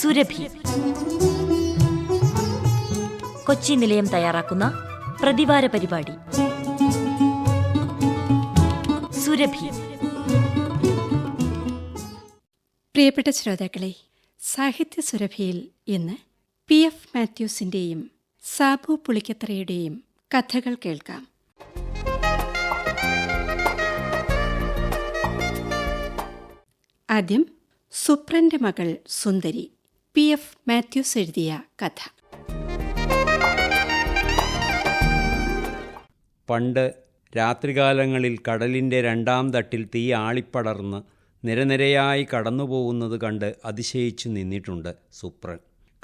സുരഭി. കൊച്ചി നിലയം തയ്യാറാക്കുന്ന പ്രതിവാര പരിപാടി. സുരഭി. പ്രിയപ്പെട്ട ശ്രോതാക്കളെ സാഹിത്യ സുരഭിയിൽ ഇന്ന് പി. എഫ്. മാത്യൂസിന്റെയും സാബു പുളിക്കത്രയുടെയും കഥകൾ കേൾക്കാം. ആദ്യം സുപ്രന്റെ മകൾ സുന്ദരി. പി എഫ് മാത്യൂസ് എഴുതിയ കഥ. പണ്ട് രാത്രികാലങ്ങളിൽ കടലിന്റെ രണ്ടാം തട്ടിൽ തീ ആളിപ്പടർന്ന് നിരനിരയായി കടന്നുപോകുന്നത് കണ്ട് അതിശയിച്ചു നിന്നിട്ടുണ്ട് സുപ്രൻ.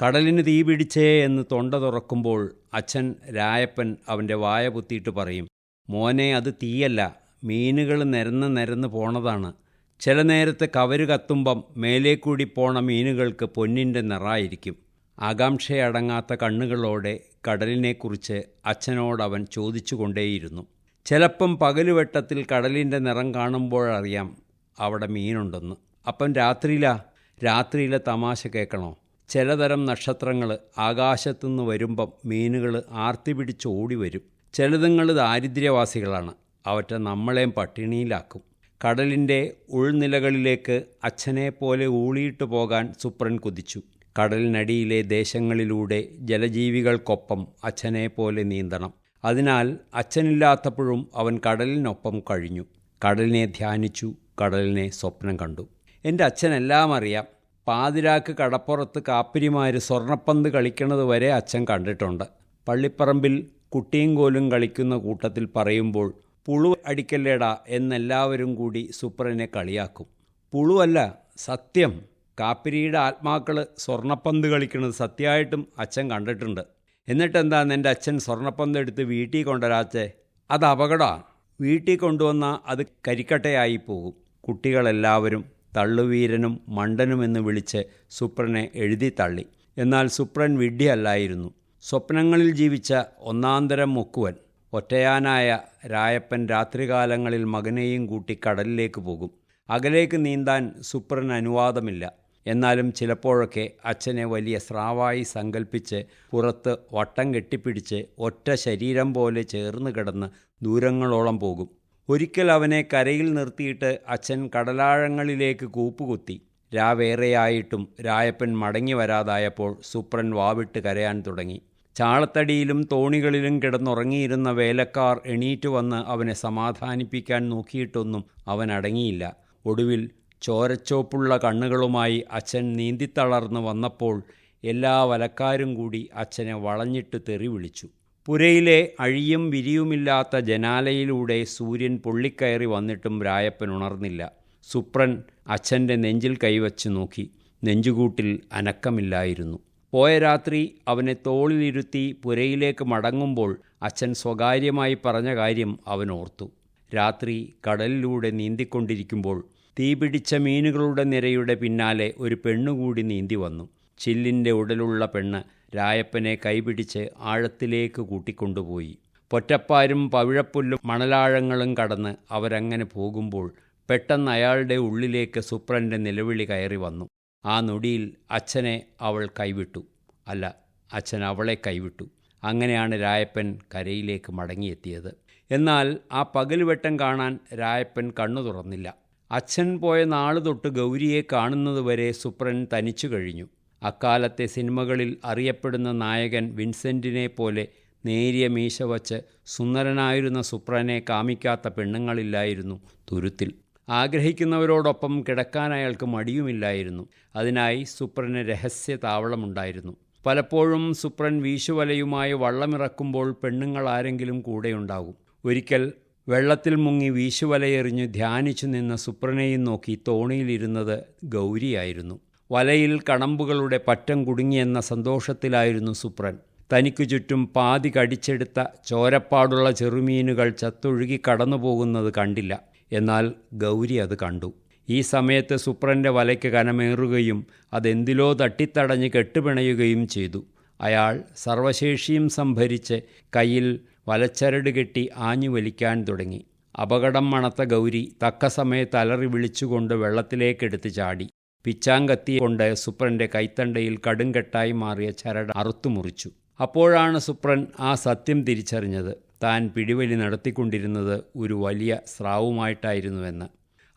കടലിന് തീ പിടിച്ചേ എന്ന് തൊണ്ട തുറക്കുമ്പോൾ അച്ഛൻ രായപ്പൻ അവന്റെ വായ പൊത്തിയിട്ട് പറയും മോനെ അത് തീയല്ല. മീനുകൾ നിരന്ന് നിരന്ന് പോണതാണ്. ചില നേരത്ത് കവര് കത്തുമ്പം മേലേക്കൂടി പോണ മീനുകൾക്ക് പൊന്നിന്റെ നിറായിരിക്കും ആകാംക്ഷയടങ്ങാത്ത കണ്ണുകളോടെ കടലിനെക്കുറിച്ച് അച്ഛനോടവൻ ചോദിച്ചുകൊണ്ടേയിരുന്നു. ചിലപ്പം പകലുവെട്ടത്തിൽ കടലിന്റെ നിറം കാണുമ്പോഴറിയാം അവിടെ മീനുണ്ടെന്ന്. അപ്പം രാത്രിയിലാ? രാത്രിയിലെ തമാശ കേൾക്കണോ ചിലതരം നക്ഷത്രങ്ങൾ ആകാശത്തുനിന്ന് വരുമ്പം മീനുകൾ ആർത്തി പിടിച്ച് ഓടി വരും ചിലതുങ്ങൾ ദാരിദ്ര്യവാസികളാണ്. അവറ്റ നമ്മളെയും പട്ടിണിയിലാക്കും. കടലിന്റെ ഉൾനിലകളിലേക്ക് അച്ഛനെ പോലെ ഊളിയിട്ടു പോകാൻ സുപ്രൻ കുതിച്ചു. കടലിനടിയിലെ ദേശങ്ങളിലൂടെ ജലജീവികൾക്കൊപ്പം അച്ഛനെ പോലെ നീന്തണം. അതിനാൽ അച്ഛനില്ലാത്തപ്പോഴും അവൻ കടലിനൊപ്പം കഴിഞ്ഞു. കടലിനെ ധ്യാനിച്ചു കടലിനെ സ്വപ്നം കണ്ടു. എന്റെ അച്ഛനെല്ലാം അറിയാം. പാതിരാക്ക് കടപ്പുറത്ത് കാപ്പിരിമാർ സ്വർണപ്പന്ത് കളിക്കുന്നത് വരെ അച്ഛൻ കണ്ടിട്ടുണ്ട്. പള്ളിപ്പറമ്പിൽ കുട്ടിയും കോലും കളിക്കുന്ന കൂട്ടത്തിൽ പറയുമ്പോൾ പുളു അടിക്കല്ലേടാ എന്നെല്ലാവരും കൂടി സുപ്രനെ കളിയാക്കും. പുളുവല്ല സത്യം. കാപ്പിരിയുടെ ആത്മാക്കൾ സ്വർണപ്പന്ത് കളിക്കുന്നത് സത്യമായിട്ടും അച്ഛൻ കണ്ടിട്ടുണ്ട്. എന്നിട്ടെന്താ എന്റെ അച്ഛൻ സ്വർണപ്പന്ത് എടുത്ത് വീട്ടിൽ കൊണ്ടുവരാച്ചേ അത് അപകടമാണ് വീട്ടിൽ കൊണ്ടുവന്നാൽ അത് കരിക്കട്ടയായി പോകും. കുട്ടികളെല്ലാവരും തള്ളുവീരനും മണ്ടനും എന്ന് വിളിച്ച് സുപ്രനെ എഴുതി തള്ളി. എന്നാൽ സുപ്രൻ വിഡ്ഢിയല്ലായിരുന്നു. സ്വപ്നങ്ങളിൽ ജീവിച്ച ഒന്നാന്തരം മുക്കുവൻ. ഒറ്റയാനായ രായപ്പൻ രാത്രികാലങ്ങളിൽ മകനെയും കൂട്ടി കടലിലേക്ക് പോകും. അകലേക്ക് നീന്താൻ സുപ്രൻ അനുവാദമില്ല. എന്നാലും ചിലപ്പോഴൊക്കെ അച്ഛനെ വലിയ സ്രാവായി സങ്കല്പിച്ച് പുറത്ത് വട്ടം കെട്ടിപ്പിടിച്ച് ഒറ്റ ശരീരം പോലെ ചേർന്ന് കിടന്ന് ദൂരങ്ങളോളം പോകും. ഒരിക്കൽ അവനെ കരയിൽ നിർത്തിയിട്ട് അച്ഛൻ കടലാഴങ്ങളിലേക്ക് കൂപ്പുകുത്തി. രാവേറെയായിട്ടും രായപ്പൻ മടങ്ങി വരാതായപ്പോൾ സുപ്രൻ വാവിട്ട് കരയാൻ തുടങ്ങി. ചാളത്തടിയിലും തോണികളിലും കിടന്നുറങ്ങിയിരുന്ന വേലക്കാർ എണീറ്റു വന്ന് അവനെ സമാധാനിപ്പിക്കാൻ നോക്കിയിട്ടൊന്നും അവൻ അടങ്ങിയില്ല. ഒടുവിൽ ചോരച്ചോപ്പുള്ള കണ്ണുകളുമായി അച്ഛൻ നീന്തിത്തളർന്നു വന്നപ്പോൾ എല്ലാ വലക്കാരും കൂടി അച്ഛനെ വളഞ്ഞിട്ട് തെറി വിളിച്ചു. പുരയിലെ അഴിയും വിരിയുമില്ലാത്ത ജനാലയിലൂടെ സൂര്യൻ പൊള്ളിക്കയറി വന്നിട്ടും രായപ്പൻ ഉണർന്നില്ല. സുപ്രൻ അച്ഛന്റെ നെഞ്ചിൽ കൈവച്ച് നോക്കി. നെഞ്ചുകൂട്ടിൽ അനക്കമില്ലായിരുന്നു. പോയ രാത്രി അവനെ തോളിലിരുത്തി പുരയിലേക്ക് മടങ്ങുമ്പോൾ അച്ഛൻ സ്വകാര്യമായി പറഞ്ഞ കാര്യം അവൻ ഓർത്തു രാത്രി കടലിലൂടെ നീന്തിക്കൊണ്ടിരിക്കുമ്പോൾ തീപിടിച്ച മീനുകളുടെ നിരയുടെ പിന്നാലെ ഒരു പെണ്ണുകൂടി നീന്തി വന്നു. ചില്ലിന്റെ ഉടലുള്ള പെണ്ണ് രായപ്പനെ കൈപിടിച്ച് ആഴത്തിലേക്ക് കൂട്ടിക്കൊണ്ടുപോയി. പൊറ്റപ്പാരും പവിഴപ്പുല്ലും മണലാഴങ്ങളും കടന്ന് അവരങ്ങനെ പോകുമ്പോൾ പെട്ടെന്ന് അയാളുടെ ഉള്ളിലേക്ക് സുപ്രന്റെ നിലവിളി കയറി വന്നു. ആ നൊടിയിൽ അച്ഛനെ അവൾ കൈവിട്ടു. അല്ല അച്ഛൻ അവളെ കൈവിട്ടു. അങ്ങനെയാണ് രായപ്പൻ കരയിലേക്ക് മടങ്ങിയെത്തിയത്. എന്നാൽ ആ പകൽവെട്ടം കാണാൻ രായപ്പൻ കണ്ണു തുറന്നില്ല. അച്ഛൻ പോയ നാൾ തൊട്ട് ഗൗരിയെ കാണുന്നതുവരെ സുപ്രൻ തനിച്ചു കഴിഞ്ഞു. അക്കാലത്തെ സിനിമകളിൽ അറിയപ്പെടുന്ന നായകൻ വിൻസെന്റിനെ പോലെ നേരിയ മീശ വച്ച് സുന്ദരനായിരുന്ന സുപ്രനെ കാമിക്കാത്ത പെണ്ണുങ്ങളില്ലായിരുന്നു തുരുത്തിൽ. ആഗ്രഹിക്കുന്നവരോടൊപ്പം കിടക്കാൻ അയാൾക്ക് മടിയുമില്ലായിരുന്നു. അതിനായി സുപ്രന് രഹസ്യ താവളമുണ്ടായിരുന്നു. പലപ്പോഴും സുപ്രൻ വീശുവലയുമായി വള്ളമിറക്കുമ്പോൾ പെണ്ണുങ്ങൾ ആരെങ്കിലും കൂടെയുണ്ടാകും. ഒരിക്കൽ വെള്ളത്തിൽ മുങ്ങി വീശുവലയെറിഞ്ഞ് ധ്യാനിച്ചു നിന്ന സുപ്രനെയും നോക്കി തോണിയിലിരുന്നത് ഗൗരിയായിരുന്നു. വലയിൽ കണമ്പുകളുടെ പറ്റം കുടുങ്ങിയെന്ന സന്തോഷത്തിലായിരുന്നു സുപ്രൻ. തനിക്കു ചുറ്റും പാതി കടിച്ചെടുത്ത ചോരപ്പാടുള്ള ചെറുമീനുകൾ ചത്തൊഴുകി കടന്നു പോകുന്നത് കണ്ടില്ല. എന്നാൽ ഗൗരി അത് കണ്ടു. ഈ സമയത്ത് സുപ്രന്റെ വലയ്ക്ക് കനമേറുകയും അതെന്തിലോ തട്ടിത്തടഞ്ഞ് കെട്ടുപിണയുകയും ചെയ്തു. അയാൾ സർവശേഷിയും സംഭരിച്ച് കയ്യിൽ വലച്ചരട് കെട്ടി ആഞ്ഞു വലിക്കാൻ തുടങ്ങി. അപകടം മണത്ത ഗൗരി തക്ക സമയത്ത് അലറി വിളിച്ചുകൊണ്ട് വെള്ളത്തിലേക്കെടുത്ത് ചാടി. പിച്ചാങ്കത്തി കൊണ്ട് സുപ്രന്റെ കൈത്തണ്ടയിൽ കടുങ്കെട്ടായി മാറിയ ചരട് അറുത്തുമുറിച്ചു. അപ്പോഴാണ് സുപ്രൻ ആ സത്യം തിരിച്ചറിഞ്ഞത്. താൻ പിടിവലി നടത്തിക്കൊണ്ടിരുന്നത് ഒരു വലിയ സ്രാവുമായിട്ടായിരുന്നുവെന്ന്.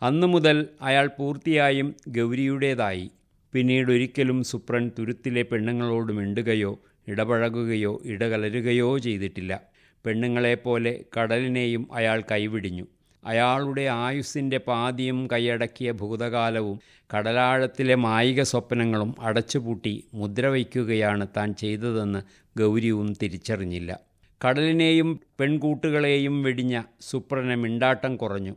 അന്നു മുതൽ അയാൾ പൂർത്തിയായും ഗൗരിയുടേതായി. പിന്നീട് ഒരിക്കലും സുപ്രൻ തുരുത്തിലെ പെണ്ണുങ്ങളോട് മിണ്ടുകയോ ഇടപഴകുകയോ ഇടകലരുകയോ ചെയ്തിട്ടില്ല. പെണ്ണുങ്ങളെപ്പോലെ കടലിനെയും അയാൾ കൈവിടിഞ്ഞു. അയാളുടെ ആയുസ്സിന്റെ പാതിയും കൈയടക്കിയ ഭൂതകാലവും കടലാഴത്തിലെ മായിക സ്വപ്നങ്ങളും അടച്ചുപൂട്ടി മുദ്ര വയ്ക്കുകയാണ് താൻ ചെയ്തതെന്ന് ഗൗരിയും തിരിച്ചറിഞ്ഞില്ല. കടലിനെയും പെൺകൂട്ടുകളെയും വെടിഞ്ഞ സുപ്രന് മിണ്ടാട്ടം കുറഞ്ഞു.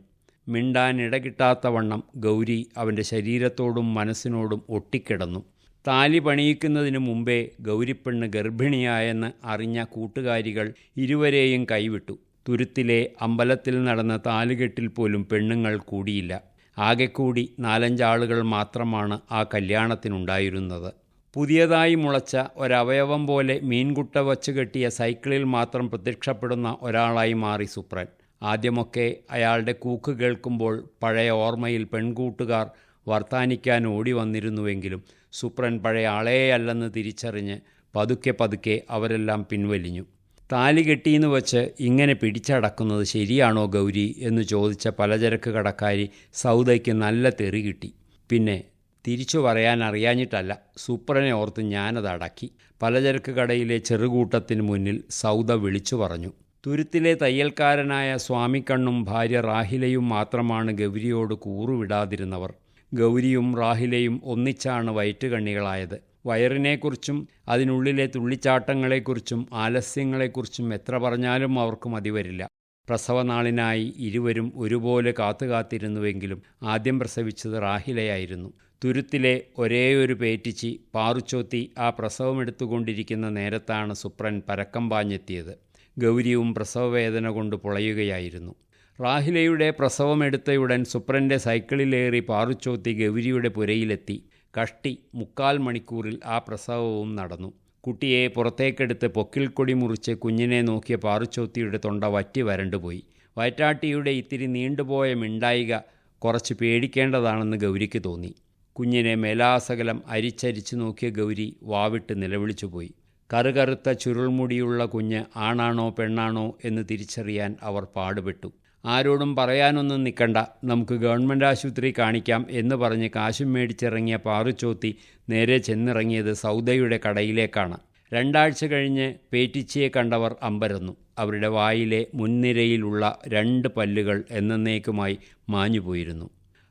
മിണ്ടാൻ ഇടകിട്ടാത്ത വണ്ണം ഗൗരി അവന്റെ ശരീരത്തോടും മനസ്സിനോടും ഒട്ടിക്കിടന്നു. താലി പണിയിക്കുന്നതിന് മുമ്പേ ഗൗരിപ്പെണ്ണ് ഗർഭിണിയായെന്ന് അറിഞ്ഞ കൂട്ടുകാരികൾ ഇരുവരെയും കൈവിട്ടു. തുരുത്തിലെ അമ്പലത്തിൽ നടന്ന താലുകെട്ടിൽ പോലും പെണ്ണുങ്ങൾ കൂടിയില്ല. ആകെക്കൂടി നാലഞ്ചാളുകൾ മാത്രമാണ് ആ കല്യാണത്തിനുണ്ടായിരുന്നത്. പുതിയതായി മുളച്ച ഒരവയവം പോലെ മീൻകുട്ട വച്ച് കെട്ടിയ സൈക്കിളിൽ മാത്രം പ്രത്യക്ഷപ്പെടുന്ന ഒരാളായി മാറി സുപ്രൻ. ആദ്യമൊക്കെ അയാളുടെ കൂക്ക് കേൾക്കുമ്പോൾ പഴയ ഓർമ്മയിൽ പെൺകൂട്ടുകാർ വർത്താനിക്കാൻ ഓടി വന്നിരുന്നുവെങ്കിലും സുപ്രൻ പഴയ ആളെയല്ലെന്ന് തിരിച്ചറിഞ്ഞ് പതുക്കെ പതുക്കെ അവരെല്ലാം പിൻവലിഞ്ഞു. താലി കെട്ടിയെന്ന് വച്ച് ഇങ്ങനെ പിടിച്ചടക്കുന്നത് ശരിയാണോ ഗൗരി എന്ന് ചോദിച്ച പലചരക്ക് കടക്കാരി സൗദയ്ക്ക് നല്ല തെറി കിട്ടി. പിന്നെ തിരിച്ചു പറയാൻ അറിയാഞ്ഞിട്ടല്ല സൂപ്രനെ ഓർത്ത് ഞാനത് അടക്കി. പലചരക്ക് കടയിലെ ചെറുകൂട്ടത്തിന് മുന്നിൽ സൗദ വിളിച്ചു പറഞ്ഞു. തുരുത്തിലെ തയ്യൽക്കാരനായ സ്വാമിക്കണ്ണും ഭാര്യ റാഹിലയും മാത്രമാണ് ഗൗരിയോട് കൂറുവിടാതിരുന്നവർ. ഗൗരിയും റാഹിലയും ഒന്നിച്ചാണ് വയറ്റുകണ്ണികളായത്. വയറിനെക്കുറിച്ചും അതിനുള്ളിലെ തുള്ളിച്ചാട്ടങ്ങളെക്കുറിച്ചും ആലസ്യങ്ങളെക്കുറിച്ചും എത്ര പറഞ്ഞാലും അവർക്ക് മതിവരില്ല. പ്രസവനാളിനായി ഇരുവരും ഒരുപോലെ കാത്തുകാത്തിരുന്നുവെങ്കിലും ആദ്യം പ്രസവിച്ചത് റാഹിലയായിരുന്നു. തുരുത്തിലെ ഒരേയൊരു പേറ്റിച്ചി പാറുച്ചോത്തി ആ പ്രസവമെടുത്തുകൊണ്ടിരിക്കുന്ന നേരത്താണ് സുപ്രൻ പരക്കം പാഞ്ഞെത്തിയത്. ഗൗരിയും പ്രസവവേദന കൊണ്ട് പുളയുകയായിരുന്നു. റാഹിലയുടെ പ്രസവമെടുത്തയുടൻ സുപ്രന്റെ സൈക്കിളിലേറി പാറുച്ചോത്തി ഗൗരിയുടെ പുരയിലെത്തി. കഷ്ടി മുക്കാൽ മണിക്കൂറിൽ ആ പ്രസവവും നടന്നു. കുട്ടിയെ പുറത്തേക്കെടുത്ത് പൊക്കിൽക്കൊടി മുറിച്ച് കുഞ്ഞിനെ നോക്കിയ പാറുച്ചോത്തിയുടെ തൊണ്ട വറ്റി വരണ്ടുപോയി. വയറ്റാട്ടിയുടെ ഇത്തിരി നീണ്ടുപോയ മിണ്ടായിക കുറച്ച് പേടിക്കേണ്ടതാണെന്ന് ഗൗരിക്ക് തോന്നി. കുഞ്ഞിനെ മേലാസകലം അരിച്ചരിച്ചു നോക്കിയ ഗൗരി വാവിട്ട് നിലവിളിച്ചുപോയി കറുകറുത്ത ചുരുൾമുടിയുള്ള കുഞ്ഞ് ആണാണോ പെണ്ണാണോ എന്ന് തിരിച്ചറിയാൻ അവർ പാടുപെട്ടു. ആരോടും പറയാനൊന്നും നിൽക്കണ്ട നമുക്ക് ഗവൺമെന്റ് ആശുപത്രി കാണിക്കാം എന്ന് പറഞ്ഞ് കാശും മേടിച്ചിറങ്ങിയ പാറുച്ചോത്തി നേരെ ചെന്നിറങ്ങിയത് സൗദയുടെ കടയിലേക്കാണ്. രണ്ടാഴ്ച കഴിഞ്ഞ് പേറ്റിച്ചിയെ കണ്ടവർ അമ്പരന്നു. അവരുടെ വായിലെ മുൻനിരയിലുള്ള രണ്ട് പല്ലുകൾ എന്നേക്കുമായി മാഞ്ഞുപോയിരുന്നു.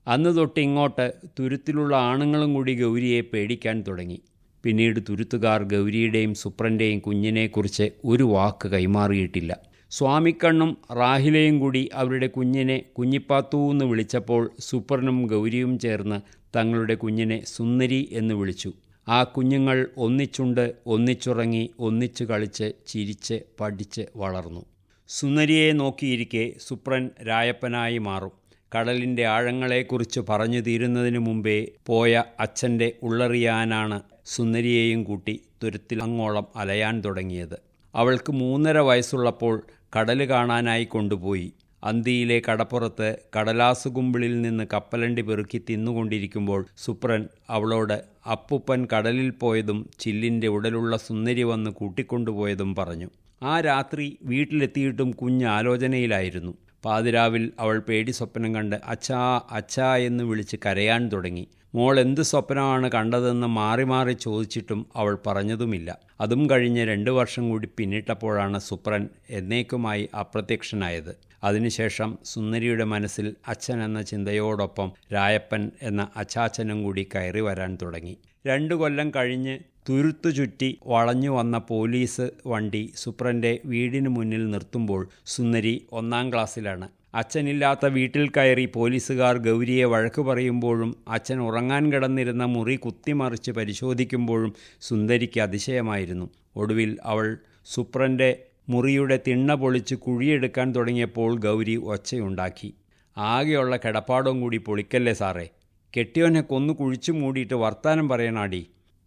അന്ന് തൊട്ട് ഇങ്ങോട്ട് തുരുത്തിലുള്ള ആണുങ്ങളും കൂടി ഗൗരിയെ പേടിക്കാൻ തുടങ്ങി. പിന്നീട് തുരുത്തുകാർ ഗൗരിയുടെയും സുപ്രന്റെയും കുഞ്ഞിനെക്കുറിച്ച് ഒരു വാക്ക് കൈമാറിയിട്ടില്ല. സ്വാമിക്കണ്ണും റാഹിലയും കൂടി അവരുടെ കുഞ്ഞിനെ കുഞ്ഞിപ്പാത്തു എന്ന് വിളിച്ചപ്പോൾ സുപ്രനും ഗൗരിയും ചേർന്ന് തങ്ങളുടെ കുഞ്ഞിനെ സുന്ദരി എന്ന് വിളിച്ചു. ആ കുഞ്ഞുങ്ങൾ ഒന്നിച്ചുണ്ട് ഒന്നിച്ചുറങ്ങി ഒന്നിച്ചു കളിച്ച് ചിരിച്ച് പഠിച്ച് വളർന്നു. സുന്ദരിയെ നോക്കിയിരിക്കെ സുപ്രൻ രായപ്പനായി മാറും. കടലിന്റെ ആഴങ്ങളെക്കുറിച്ച് പറഞ്ഞു തീരുന്നതിനു മുമ്പേ പോയ അച്ഛന്റെ ഉള്ളറിയാനാണ് സുന്ദരിയെയും കൂട്ടി തുരത്തിൽ അങ്ങോളം അലയാൻ തുടങ്ങിയത്. അവൾക്ക് മൂന്നര വയസ്സുള്ളപ്പോൾ കടൽ കാണാനായി കൊണ്ടുപോയി. അന്തിയിലെ കടപ്പുറത്ത് കടലാസുകുമ്പിളിൽ നിന്ന് കപ്പലണ്ടി പെറുക്കി തിന്നുകൊണ്ടിരിക്കുമ്പോൾ സുപ്രൻ അവളോട് അപ്പുപ്പൻ കടലിൽ പോയതും ചില്ലിന്റെ ഉടലുള്ള സുന്ദരി വന്ന് കൂട്ടിക്കൊണ്ടുപോയതും പറഞ്ഞു. ആ രാത്രി വീട്ടിലെത്തിയിട്ടും കുഞ്ഞ് ആലോചനയിലായിരുന്നു. പാതിരാവിൽ അവൾ പേടി സ്വപ്നം കണ്ട് അച്ഛാ അച്ഛാ എന്ന് വിളിച്ച് കരയാൻ തുടങ്ങി. മോൾ എന്ത് സ്വപ്നമാണ് കണ്ടതെന്ന് മാറി മാറി ചോദിച്ചിട്ടും അവൾ പറഞ്ഞതുമില്ല. അതും കഴിഞ്ഞ് രണ്ട് വർഷം കൂടി പിന്നിട്ടപ്പോഴാണ് സുപ്രൻ എന്നേക്കുമായി അപ്രത്യക്ഷനായത്. അതിനുശേഷം സുന്ദരിയുടെ മനസ്സിൽ അച്ഛൻ എന്ന ചിന്തയോടൊപ്പം രായപ്പൻ എന്ന അച്ചാച്ചനും കൂടി കയറി വരാൻ തുടങ്ങി. രണ്ടു കൊല്ലം കഴിഞ്ഞ് തുരുത്തു ചുറ്റി വളഞ്ഞു വന്ന പോലീസ് വണ്ടി സുപ്രന്റെ വീടിന് മുന്നിൽ നിർത്തുമ്പോൾ സുന്ദരി ഒന്നാം ക്ലാസ്സിലാണ്. അച്ഛനില്ലാത്ത വീട്ടിൽ കയറി പോലീസുകാർ ഗൗരിയെ വഴക്ക് പറയുമ്പോഴും അച്ഛൻ ഉറങ്ങാൻ കിടന്നിരുന്ന മുറി കുത്തിമറിച്ച് പരിശോധിക്കുമ്പോഴും സുന്ദരിക്ക് അതിശയമായിരുന്നു. ഒടുവിൽ അവൾ സുപ്രന്റെ മുറിയുടെ തിണ്ണ പൊളിച്ച് കുഴിയെടുക്കാൻ തുടങ്ങിയപ്പോൾ ഗൗരി ഒച്ചയുണ്ടാക്കി. ആകെയുള്ള കിടപ്പാടവും കൂടി പൊളിക്കല്ലേ സാറേ? കെട്ടിയോനെ കൊന്നു കുഴിച്ചു മൂടിയിട്ട് വർത്താനം പറയണാടി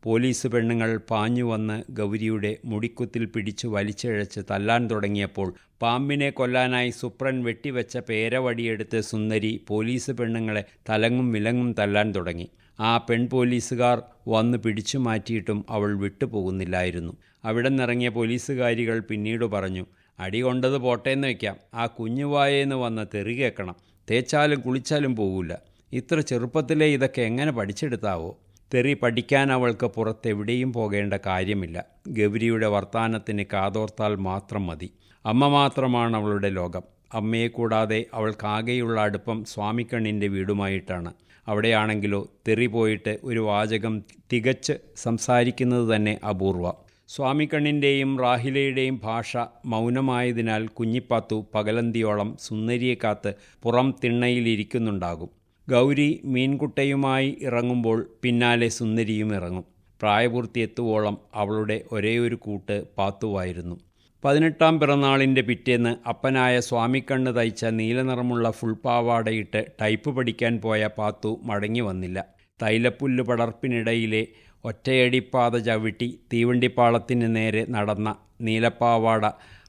പോലീസ് പെണ്ണുങ്ങൾ പാഞ്ഞു വന്ന് ഗൗരിയുടെ മുടിക്കുത്തിൽ പിടിച്ചു വലിച്ചിഴച്ച് തല്ലാൻ തുടങ്ങിയപ്പോൾ പാമ്പിനെ കൊല്ലാനായി സുപ്രൻ വെട്ടിവെച്ച പേരവടിയെടുത്ത് സുന്ദരി പോലീസ് പെണ്ണുങ്ങളെ തലങ്ങും വിലങ്ങും തല്ലാൻ തുടങ്ങി. ആ പെൺ പോലീസുകാർ വന്ന് പിടിച്ചു മാറ്റിയിട്ടും അവൾ വിട്ടുപോകുന്നില്ലായിരുന്നു. അവിടെ നിന്നിറങ്ങിയ പോലീസുകാരികൾ പിന്നീട് പറഞ്ഞു അടി കൊണ്ടത് പോട്ടേന്ന് വയ്ക്കാം ആ കുഞ്ഞുവായേന്ന് വന്ന് തെറി കേൾക്കണം. തേച്ചാലും കുളിച്ചാലും പോകില്ല ഇത്ര ചെറുപ്പത്തിലേ ഇതൊക്കെ എങ്ങനെ പഠിച്ചെടുത്താവോ? തെറി പഠിക്കാൻ അവൾക്ക് പുറത്തെവിടെയും പോകേണ്ട കാര്യമില്ല. ഗൗരിയുടെ വർത്തമാനത്തിന് കാതോർത്താൽ മാത്രം മതി. അമ്മ മാത്രമാണ് അവളുടെ ലോകം. അമ്മയെ കൂടാതെ അവൾക്കാകെയുള്ള അടുപ്പം സ്വാമിക്കണ്ണിന്റെ വീടുമായിട്ടാണ്. അവിടെയാണെങ്കിലോ തെറി പോയിട്ട് ഒരു വാചകം തികച്ച് സംസാരിക്കുന്നത് തന്നെ അപൂർവ. സ്വാമിക്കണ്ണിന്റെയും റാഹിലയുടെയും ഭാഷ മൗനമായതിനാൽ കുഞ്ഞിപ്പാത്തു പകലന്തിയോളം സുന്ദരിയെ കാത്ത് പുറം തിണ്ണയിലിരിക്കുന്നുണ്ടാകും. ഗൗരി മീൻകുട്ടയുമായി ഇറങ്ങുമ്പോൾ പിന്നാലെ സുന്ദരിയും ഇറങ്ങും. പ്രായപൂർത്തിയെത്തുവോളം അവളുടെ ഒരേയൊരു ഒരു കൂട്ട് പാത്തുവായിരുന്നു. പതിനെട്ടാം പിറന്നാളിന്റെ പിറ്റേന്ന് അപ്പനായ സ്വാമിക്കണ്ണ് തയ്ച്ച നീലനിറമുള്ള ഫുൾ പാവാടയിട്ട് ടൈപ്പ് പഠിക്കാൻ പോയ പാത്തു മടങ്ങി വന്നില്ല. തൈലപ്പുല്ല് പടർപ്പിനിടയിലെ ഒറ്റയടിപ്പാത ചവിട്ടി തീവണ്ടിപ്പാളത്തിന് നേരെ നടന്ന നീലപ്പാവാട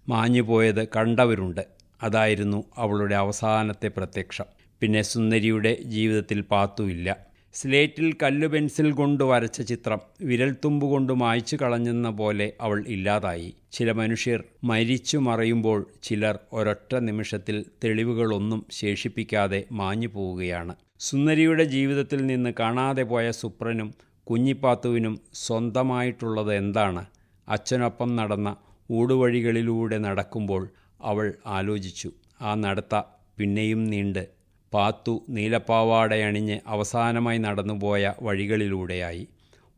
മാഞ്ഞുപോയത് കണ്ടവരുണ്ട്. അതായിരുന്നു അവളുടെ അവസാനത്തെ പ്രത്യക്ഷം. പിന്നെ സുന്ദരിയുടെ ജീവിതത്തിൽ പാത്തുമില്ല സ്ലേറ്റിൽ കല്ലു പെൻസിൽ കൊണ്ട് വരച്ച ചിത്രം വിരൽത്തുമ്പ് കൊണ്ട് മായ്ച്ചു കളഞ്ഞെന്ന പോലെ അവൾ ഇല്ലാതായി. ചില മനുഷ്യർ മരിച്ചു മറയുമ്പോൾ ചിലർ ഒരൊറ്റ നിമിഷത്തിൽ തെളിവുകളൊന്നും ശേഷിപ്പിക്കാതെ മാഞ്ഞു പോവുകയാണ്. സുന്ദരിയുടെ ജീവിതത്തിൽ നിന്ന് കാണാതെ പോയ സുപ്രനും കുഞ്ഞിപ്പാത്തുവിനും സ്വന്തമായിട്ടുള്ളത് എന്താണ്? അച്ഛനൊപ്പം നടന്ന ഊടുവഴികളിലൂടെ നടക്കുമ്പോൾ അവൾ ആലോചിച്ചു. ആ നടത്ത പിന്നെയും നീണ്ട് പാത്തു നീലപ്പാവാടയണിഞ്ഞ് അവസാനമായി നടന്നുപോയ വഴികളിലൂടെയായി.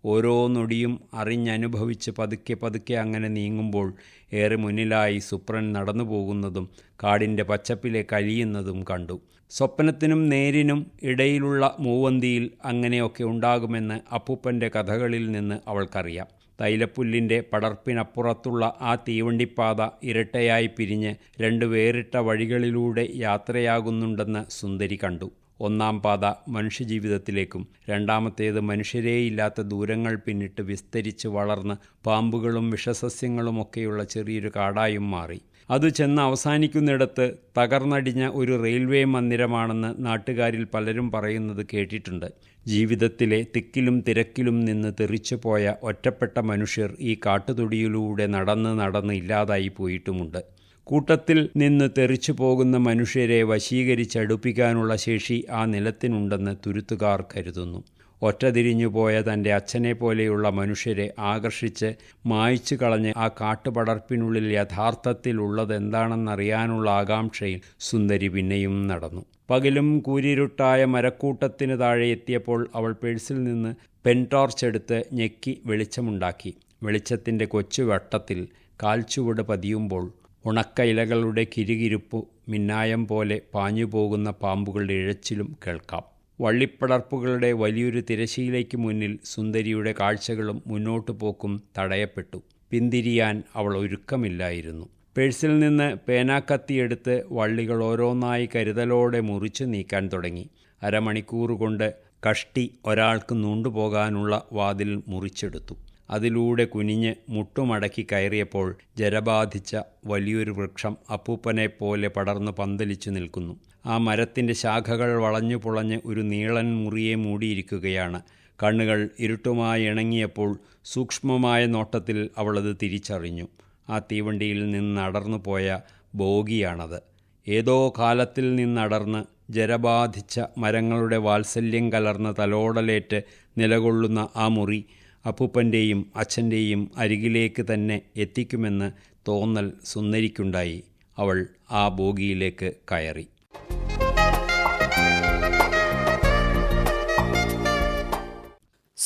ഓരോ നൊടിയും അറിഞ്ഞനുഭവിച്ച് പതുക്കെ പതുക്കെ അങ്ങനെ നീങ്ങുമ്പോൾ ഏറെ മുന്നിലായി സുപ്രൻ നടന്നു പോകുന്നതും കാടിന്റെ പച്ചപ്പിലെ കഴിയുന്നതും കണ്ടു. സ്വപ്നത്തിനും നേരിനും ഇടയിലുള്ള മൂവന്തിയിൽ അങ്ങനെയൊക്കെ ഉണ്ടാകുമെന്ന് അപ്പൂപ്പന്റെ കഥകളിൽ നിന്ന് അവൾക്കറിയാം. തൈലപ്പുല്ലിന്റെ പടർപ്പിനപ്പുറത്തുള്ള ആ തീവണ്ടിപ്പാത ഇരട്ടയായി പിരിഞ്ഞ് രണ്ട് വേറിട്ട വഴികളിലൂടെ യാത്രയാകുന്നുണ്ടെന്ന് സുന്ദരി കണ്ടു. ഒന്നാം പാത മനുഷ്യജീവിതത്തിലേക്കും രണ്ടാമത്തേത് മനുഷ്യരേയില്ലാത്ത ദൂരങ്ങൾ പിന്നിട്ട് വിസ്തരിച്ച് വളർന്ന് പാമ്പുകളും വിഷസസ്യങ്ങളുമൊക്കെയുള്ള ചെറിയൊരു കാടായും മാറി. അത് ചെന്ന് അവസാനിക്കുന്നിടത്ത് തകർന്നടിഞ്ഞ ഒരു റെയിൽവേ മന്ദിരമാണെന്ന് നാട്ടുകാരിൽ പലരും പറയുന്നത് കേട്ടിട്ടുണ്ട്. ജീവിതത്തിലെ തിക്കിലും തിരക്കിലും നിന്ന് തെറിച്ചു പോയ ഒറ്റപ്പെട്ട മനുഷ്യർ ഈ കാട്ടുതൊടിയിലൂടെ നടന്ന് നടന്ന് ഇല്ലാതായി പോയിട്ടുമുണ്ട്. കൂട്ടത്തിൽ നിന്ന് തെറിച്ചു പോകുന്ന മനുഷ്യരെ വശീകരിച്ചടുപ്പിക്കാനുള്ള ശേഷി ആ നിലത്തിനുണ്ടെന്ന് തുരുത്തുകാർ കരുതുന്നു. ഒറ്റതിരിഞ്ഞുപോയ തന്റെ അച്ഛനെ പോലെയുള്ള മനുഷ്യരെ ആകർഷിച്ച് മായ്ച്ചു കളഞ്ഞ് ആ കാട്ടുപടർപ്പിനുള്ളിൽ യഥാർത്ഥത്തിലുള്ളതെന്താണെന്നറിയാനുള്ള ആകാംക്ഷയിൽ സുന്ദരി പിന്നെയും നടന്നു. പകലും കൂരിരുട്ടായ മരക്കൂട്ടത്തിന് താഴെ എത്തിയപ്പോൾ അവൾ പേഴ്സിൽ നിന്ന് പെൻ ടോർച്ച് എടുത്ത് ഞെക്കി വെളിച്ചമുണ്ടാക്കി. വെളിച്ചത്തിന്റെ കൊച്ചു വട്ടത്തിൽ കാൽച്ചുവട് പതിയുമ്പോൾ ഉണക്ക ഇലകളുടെ കിരുകിരുപ്പു മിന്നായം പോലെ പാഞ്ഞുപോകുന്ന പാമ്പുകളുടെ ഇഴച്ചിലും കേൾക്കാം. വള്ളിപ്പടർപ്പുകളുടെ വലിയൊരു തിരശ്ശീലയ്ക്ക് മുന്നിൽ സുന്ദരിയുടെ കാഴ്ചകളും മുന്നോട്ടു പോക്കും തടയപ്പെട്ടു. പിന്തിരിയാൻ അവൾ ഒരുക്കമില്ലായിരുന്നു. പേഴ്സിൽ നിന്ന് പേനാക്കത്തിയെടുത്ത് വള്ളികൾ ഓരോന്നായി കരുതലോടെ മുറിച്ചു നീക്കാൻ തുടങ്ങി. അരമണിക്കൂർ കൊണ്ട് കഷ്ടി ഒരാൾക്ക് നൂണ്ടുപോകാനുള്ള വാതിൽ മുറിച്ചെടുത്തു. അതിലൂടെ കുനിഞ്ഞ് മുട്ടുമടക്കി കയറിയപ്പോൾ ജരബാധിച്ച വലിയൊരു വൃക്ഷം അപ്പൂപ്പനെ പോലെ പടർന്നു പന്തലിച്ചു നിൽക്കുന്നു. ആ മരത്തിന്റെ ശാഖകൾ വളഞ്ഞു പുളഞ്ഞ് ഒരു നീളൻ മുറിയെ മൂടിയിരിക്കുകയാണ്. കണ്ണുകൾ ഇരുട്ടുമായി ഇണങ്ങിയപ്പോൾ സൂക്ഷ്മമായ നോട്ടത്തിൽ അവളത് തിരിച്ചറിഞ്ഞു. ആ തീവണ്ടിയിൽ നിന്നടർന്നു പോയ ബോഗിയാണത്. ഏതോ കാലത്തിൽ നിന്നടർന്ന് ജരബാധിച്ച മരങ്ങളുടെ വാത്സല്യം കലർന്ന തലോടലേറ്റ് നിലകൊള്ളുന്ന ആ മുറി അപ്പൂപ്പന്റെയും അച്ഛന്റെയും അരികിലേക്ക് തന്നെ എത്തിക്കുമെന്ന് തോന്നൽ സുന്ദരിക്കുണ്ടായി. അവൾ ആ ബോഗിയിലേക്ക് കയറി.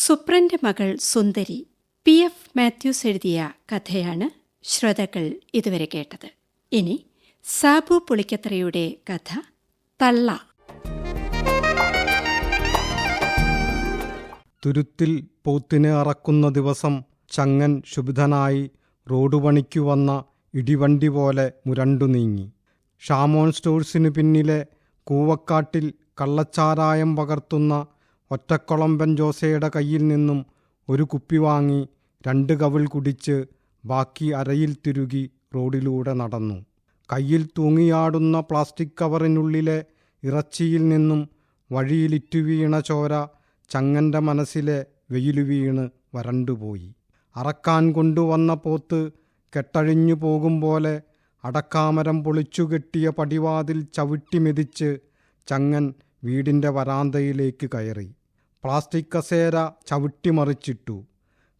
സുപ്രന്റെ മകൾ സുന്ദരി പി എഫ് മാത്യൂസ് എഴുതിയ കഥയാണ് ശ്രോതാക്കൾ ഇതുവരെ കേട്ടത്. ഇനി സാബു പുളിക്കത്രയുടെ കഥ തള്ള. തുരുത്തിൽ പോത്തിനെ അറക്കുന്ന ദിവസം ചങ്ങൻ ശുഭിതനായി റോഡ് പണിക്കു വന്ന ഇടിവണ്ടി പോലെ മുരണ്ടു നീങ്ങി. ഷാമോൺ സ്റ്റോഴ്സിനു പിന്നിലെ കൂവക്കാട്ടിൽ കള്ളച്ചാരായം പകർത്തുന്ന ഒറ്റക്കൊളമ്പൻ ജോസയുടെ കയ്യിൽ നിന്നും ഒരു കുപ്പി വാങ്ങി രണ്ട് കവിൾ കുടിച്ച് ബാക്കി അരയിൽ തിരുകി റോഡിലൂടെ നടന്നു. കയ്യിൽ തൂങ്ങിയാടുന്ന പ്ലാസ്റ്റിക് കവറിനുള്ളിലെ ഇറച്ചിയിൽ നിന്നും വഴിയിലിറ്റു വീണ ചോര ചങ്ങന്റെ മനസ്സിലെ വെയിലു വീണ് വരണ്ടുപോയി അറക്കാൻ കൊണ്ടുവന്ന പോത്ത് കെട്ടഴിഞ്ഞു പോകും പോലെ അടക്കാമരം പൊളിച്ചുകെട്ടിയ പടിവാതിൽ ചവിട്ടി മെതിച്ച് ചങ്ങൻ വീടിന്റെ വരാന്തയിലേക്ക് കയറി. പ്ലാസ്റ്റിക് കസേര ചവിട്ടിമറിച്ചിട്ടു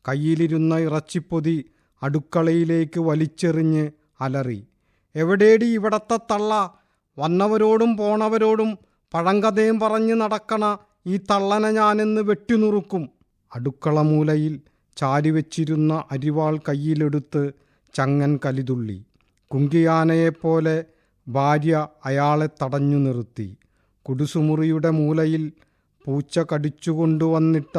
കയ്യിലിരുന്ന ഇറച്ചിപ്പൊതി അടുക്കളയിലേക്ക് വലിച്ചെറിഞ്ഞ് അലറി. എവിടേടി ഇവിടത്തെ തള്ള? വന്നവരോടും പോണവരോടും പഴങ്കഥയും പറഞ്ഞ് നടക്കണ ഈ തള്ളനെ ഞാനെന്ന് വെട്ടിനുറുക്കും. അടുക്കള മൂലയിൽ ചാരിവെച്ചിരുന്ന അരിവാൾ കയ്യിലെടുത്ത് ചങ്ങൻ കലിതുള്ളി. കുങ്കിയാനയെപ്പോലെ ഭാര്യ അയാളെ തടഞ്ഞു നിർത്തി. കുടുസുമുറിയുടെ മൂലയിൽ പൂച്ച കടിച്ചുകൊണ്ടുവന്നിട്ട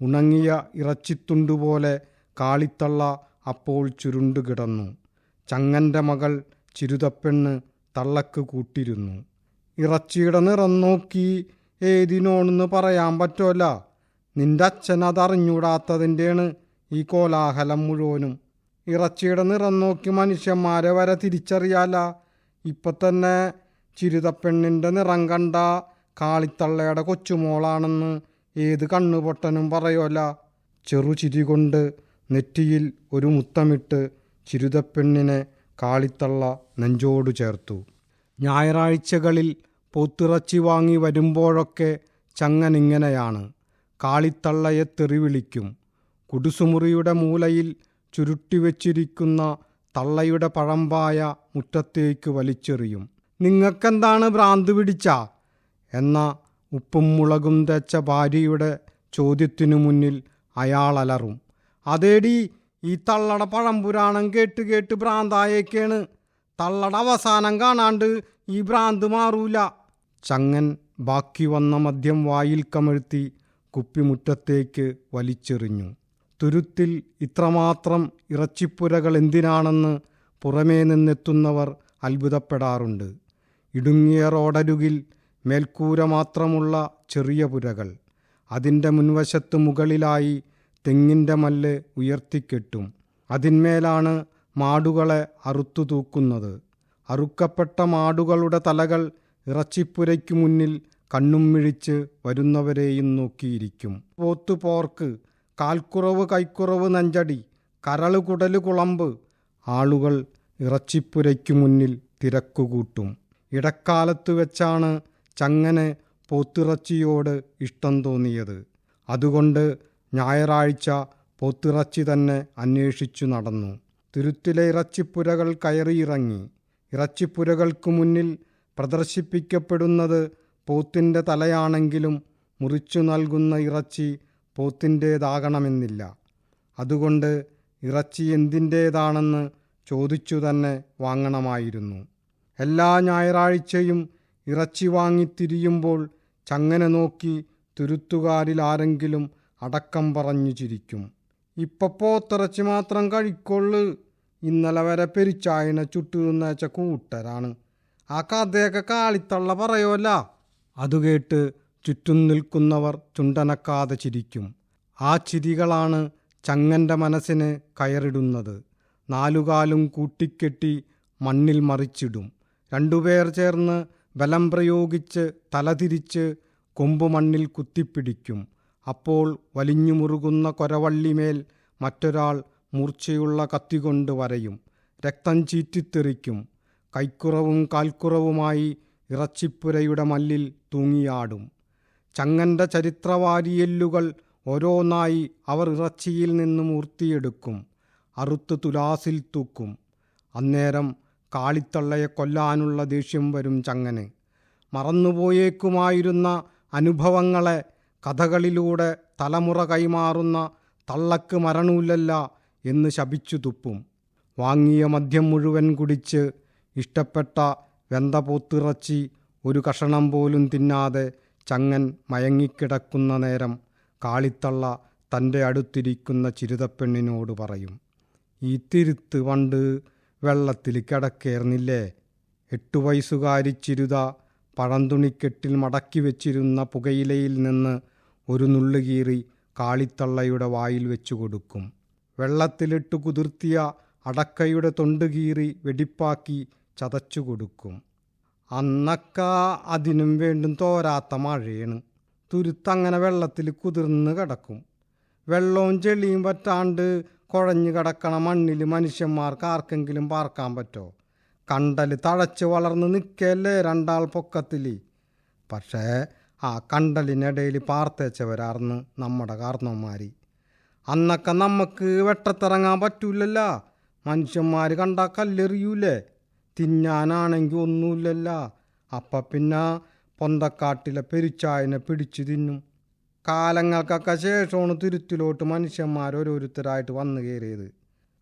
ഉണങ്ങിയ ഇറച്ചിത്തുണ്ടുപോലെ കാളിത്തള്ള അപ്പോൾ ചുരുണ്ടുകിടന്നു ചങ്ങന്റെ മകൾ ചിരുതപ്പെണ്ണ് തള്ളക്ക് കൂട്ടിരുന്നു. ഇറച്ചിയുടെ നിറം നോക്കി ഏതിനോണെന്ന് പറയാൻ പറ്റോല്ല നിന്റെ അച്ഛൻ അതറിഞ്ഞൂടാത്തതിന്റെയാണ് ഈ കോലാഹലം മുഴുവനും. ഇറച്ചിയുടെ നിറം നോക്കി മനുഷ്യന്മാരെ വരെ തിരിച്ചറിയാല. ഇപ്പം തന്നെ ചിരുതപ്പെണ്ണിന്റെ നിറം കണ്ട കാളിത്തള്ളയുടെ കൊച്ചുമോളാണെന്ന് ഏത് കണ്ണുപൊട്ടനും പറയോല. ചെറുചിരി കൊണ്ട് നെറ്റിയിൽ ഒരു മുത്തമിട്ട് ചിരുതപ്പെണ്ണിനെ കാളിത്തള്ള നെഞ്ചോടു ചേർത്തു. ഞായറാഴ്ചകളിൽ പോത്തിറച്ചി വാങ്ങി വരുമ്പോഴൊക്കെ ചങ്ങനിങ്ങനെയാണ്. കാളിത്തള്ളയെ തെറിവിളിക്കും കുടുസുമുറിയുടെ മൂലയിൽ ചുരുട്ടിവെച്ചിരിക്കുന്ന തള്ളയുടെ പഴമ്പായ മുറ്റത്തേക്ക് വലിച്ചെറിയും. നിങ്ങൾക്കെന്താണ് ഭ്രാന്ത് പിടിച്ച? എന്ന ഉപ്പും മുളകും തെച്ച ഭാര്യയുടെ ചോദ്യത്തിനു മുന്നിൽ അയാൾ അലറും അതേടി ഈ തള്ളട പഴംപുരാണം കേട്ട് കേട്ട് ഭ്രാന്തായേക്കാണ്. തള്ളട അവസാനം കാണാണ്ട് ഈ ഭ്രാന്ത് മാറൂല. ചങ്ങൻ ബാക്കി വന്ന മദ്യം വായിൽ കമഴ്ത്തി കുപ്പിമുറ്റത്തേക്ക് വലിച്ചെറിഞ്ഞു. തുരുത്തിൽ ഇത്രമാത്രം ഇറച്ചിപ്പുരകൾ എന്തിനാണെന്ന് പുറമേ നിന്നെത്തുന്നവർ അത്ഭുതപ്പെടാറുണ്ട്. ഇടുങ്ങിയ റോഡരുകിൽ മേൽക്കൂര മാത്രമുള്ള ചെറിയ പുരകൾ അതിന്റെ മുൻവശത്ത് മുകളിലായി തെങ്ങിന്റെ മല്ല് ഉയർത്തിക്കെട്ടും. അതിന്മേലാണ് മാടുകളെ അറുത്തു തൂക്കുന്നത്. അറുക്കപ്പെട്ട മാടുകളുടെ തലകൾ ഇറച്ചിപ്പുരയ്ക്കു മുന്നിൽ കണ്ണും മിഴിച്ച് വരുന്നവരെയും നോക്കിയിരിക്കും. പോത്തു പോർക്ക് കാൽക്കുറവ് കൈക്കുറവ് നഞ്ചടി കരൾ കുടൽ കുളമ്പ് ആളുകൾ ഇറച്ചിപ്പുരയ്ക്കു മുന്നിൽ തിരക്കുകൂട്ടും. ഇടക്കാലത്ത് വെച്ചാണ് ചങ്ങനെ പോത്തിറച്ചിയോട് ഇഷ്ടം തോന്നിയത്. അതുകൊണ്ട് ഞായറാഴ്ച പോത്തിറച്ചി തന്നെ അന്വേഷിച്ചു നടന്നു. തുരുത്തിലെ ഇറച്ചിപ്പുരകൾ കയറിയിറങ്ങി. ഇറച്ചിപ്പുരകൾക്കു മുന്നിൽ പ്രദർശിപ്പിക്കപ്പെടുന്നത് പോത്തിന്റെ തലയാണെങ്കിലും മുറിച്ചു നൽകുന്ന ഇറച്ചി പോത്തിന്റേതാകണമെന്നില്ല. അതുകൊണ്ട് ഇറച്ചി എന്തിന്റേതാണെന്ന് ചോദിച്ചു തന്നെ വാങ്ങണമായിരുന്നു. എല്ലാ ഞായറാഴ്ചയും ഇറച്ചി വാങ്ങിത്തിരിയുമ്പോൾ ചങ്ങനെ നോക്കി തുരുത്തുകാരിൽ ആരെങ്കിലും അടക്കം പറഞ്ഞു ചിരിക്കും. ഇപ്പൊ പോത്തിറച്ചി മാത്രം കഴിക്കൊള്ളു. ഇന്നലെ വരെ പെരിച്ചായനെ ചുട്ടു കൂട്ടരാണ്. ആ കഥയൊക്കെ കാളിത്തള്ള പറയുമല്ല അത് കേട്ട് ചുറ്റും നിൽക്കുന്നവർ ചുണ്ടനക്കാതെ ചിരിക്കും. ആ ചിരികളാണ് ചങ്ങന്റെ മനസ്സിന് കയറിടുന്നത്. നാലുകാലും കൂട്ടിക്കെട്ടി മണ്ണിൽ മറിച്ചിടും. രണ്ടുപേർ ചേർന്ന് ബലം പ്രയോഗിച്ച് തലതിരിച്ച് കൊമ്പുമണ്ണിൽ കുത്തിപ്പിടിക്കും. അപ്പോൾ വലിഞ്ഞു മുറുകുന്ന കൊരവള്ളിമേൽ മറ്റൊരാൾ മൂർച്ചയുള്ള കത്തി കൊണ്ട് വരയും. രക്തം ചീറ്റിത്തെറിക്കും. കൈക്കുറവും കാൽക്കുറവുമായി ഇറച്ചിപ്പുരയുടെ മല്ലിൽ തൂങ്ങിയാടും. ചങ്ങന്റെ ചരിത്രവാരിയെല്ലുകൾ ഓരോന്നായി അവർ ഇറച്ചിയിൽ നിന്ന് മൂർത്തിയെടുക്കും. അറുത്ത് തുലാസിൽ തൂക്കും. അന്നേരം കാളിത്തള്ളയെ കൊല്ലാനുള്ള ദേഷ്യം വരും ചങ്ങനെ. മറന്നുപോയേക്കുമായിരുന്ന അനുഭവങ്ങളെ കഥകളിലൂടെ തലമുറ കൈമാറുന്ന തള്ളക്ക് മരണമില്ലല്ല എന്ന് ശപിച്ചു തുപ്പും. വാങ്ങിയ മദ്യം മുഴുവൻ കുടിച്ച് ഇഷ്ടപ്പെട്ട വെന്ത പോത്തിറച്ചി ഒരു കഷണം പോലും തിന്നാതെ ചങ്ങൻ മയങ്ങിക്കിടക്കുന്ന നേരം കാളിത്തള്ള തന്റെ അടുത്തിരിക്കുന്ന ചിരുതപ്പെണ്ണിനോട് പറയും ഈ തിരുത്ത് പണ്ട് വെള്ളത്തിൽ കിടക്കേർന്നില്ലേ. എട്ടു വയസ്സുകാരിച്ചിരുത പഴന്തുണിക്കെട്ടിൽ മടക്കി വെച്ചിരുന്ന പുകയിലയിൽ നിന്ന് ഒരു നുള്ളുകീറി കാളിത്തള്ളയുടെ വായിൽ വെച്ചു കൊടുക്കും. വെള്ളത്തിലിട്ട് കുതിർത്തിയ അടക്കയുടെ തൊണ്ടുകീറി വെടിപ്പാക്കി ചതച്ചു കൊടുക്കും. അന്നക്ക അതിനും വേണ്ടും തോരാത്ത മഴയാണ്. തുരുത്തങ്ങനെ വെള്ളത്തിൽ കുതിർന്ന് കിടക്കും. വെള്ളവും ചെളിയും പറ്റാണ്ട് കുഴഞ്ഞു കിടക്കണ മണ്ണിൽ മനുഷ്യന്മാർക്ക് ആർക്കെങ്കിലും പാർക്കാൻ പറ്റോ? കണ്ടൽ തഴച്ച് വളർന്ന് നിൽക്കല്ലേ രണ്ടാൾ പൊക്കത്തിൽ പക്ഷേ ആ കണ്ടലിനിടയിൽ പാർത്തേച്ചവരാർന്ന് നമ്മുടെ കാർന്നോന്മാരി. അന്നൊക്കെ നമുക്ക് വെട്ടത്തിറങ്ങാൻ പറ്റൂലല്ല. മനുഷ്യന്മാർ കണ്ടാൽ കല്ലെറിയൂലേ? തിന്നാനാണെങ്കിൽ ഒന്നുമില്ലല്ല. അപ്പം പിന്നെ പൊന്തക്കാട്ടിലെ പെരിച്ചായനെ പിടിച്ചു തിന്നും. കാലങ്ങൾക്കൊക്കെ ശേഷമാണ് തുരുത്തിലോട്ട് മനുഷ്യന്മാർ ഓരോരുത്തരായിട്ട് വന്നു കയറിയത്.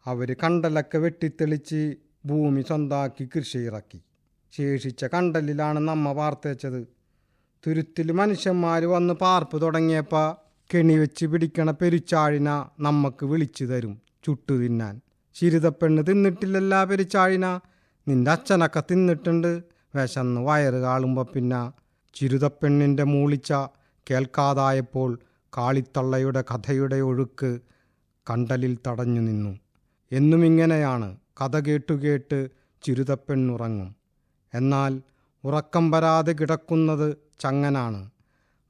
അവർ കണ്ടലൊക്കെ വെട്ടിത്തെളിച്ച് ഭൂമി സ്വന്താക്കി കൃഷി ഇറക്കി. ശേഷിച്ച കണ്ടലിലാണ് നമ്മ വാർത്തയച്ചത് തുരുത്തിൽ മനുഷ്യന്മാർ വന്ന് പാർപ്പ് തുടങ്ങിയപ്പോൾ കെണി വെച്ച് പിടിക്കണ പെരിച്ചാഴിന നമ്മക്ക് വിളിച്ചു തരും ചുട്ടു തിന്നാൻ. ചിരിതപ്പെണ്ണ് തിന്നിട്ടില്ലല്ല പെരിച്ചാഴിന. നിന്റെ അച്ഛനൊക്കെ തിന്നിട്ടുണ്ട്. വിശന്ന് വയറ് കാളുമ്പോൾ പിന്നെ. ചിരുതപ്പെണ്ണിന്റെ മൂളിച്ച കേൾക്കാതായപ്പോൾ കാളിത്തള്ളയുടെ കഥയുടെ ഒഴുക്ക് കണ്ടലിൽ തടഞ്ഞു നിന്നു. എന്നുമിങ്ങനെയാണ് കഥ കേട്ടുകേട്ട് ചിരുതപ്പെണ്ണുറങ്ങും. എന്നാൽ ഉറക്കം വരാതെ കിടക്കുന്നത് ചങ്ങനാണ്.